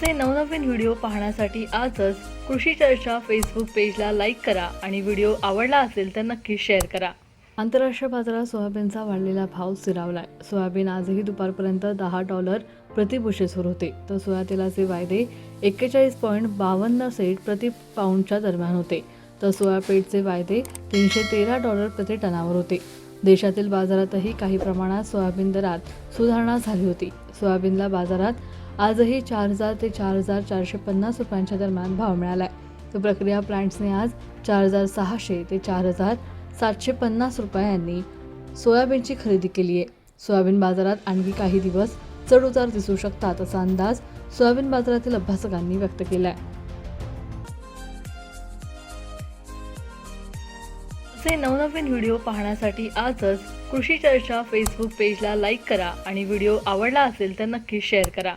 आमचे नवनवीन व्हिडिओ पाहण्यासाठी आजच कृषी चर्चा फेसबुक पेजला लाईक करा आणि व्हिडिओ आवडला असेल तर नक्की शेअर करा. आंतरराष्ट्रीय बाजारात सोयाबीनचा वाढलेला भाव स्थिरावलाय. सोयाबीन आजही दुपारपर्यंत दहा डॉलर प्रतिबुशेसवर होते. तर सोया तेलाचे वायदे एक्केचाळीस पॉईंट बावन्न सेट प्रति पाऊंडच्या दरम्यान होते. तर सोयापेठचे वायदे तीनशे तेरा डॉलर प्रति टनावर होते. देशातील बाजारातही काही प्रमाणात सोयाबीन दरात सुधारणा झाली होती. सोयाबीनला बाजारात आजही चार हजार ते चार हजार चारशे पन्नास रुपयांच्या दरम्यान भाव मिळाला आहे तर प्रक्रिया प्लांट्सने आज चार हजार सहाशे ते चार हजार सातशे पन्नास रुपयांनी सोयाबीनची खरेदी केली आहे. सोयाबीन बाजारात आणखी काही दिवस चढउतार दिसू शकतात असा अंदाज सोयाबीन बाजारातील अभ्यासकांनी व्यक्त केला आहे असे नवनवीन व्हिडिओ पाहण्यासाठी आजच कृषी चर्चा फेसबुक पेजला लाईक करा आणि व्हिडिओ आवडला असेल तर नक्की शेअर करा.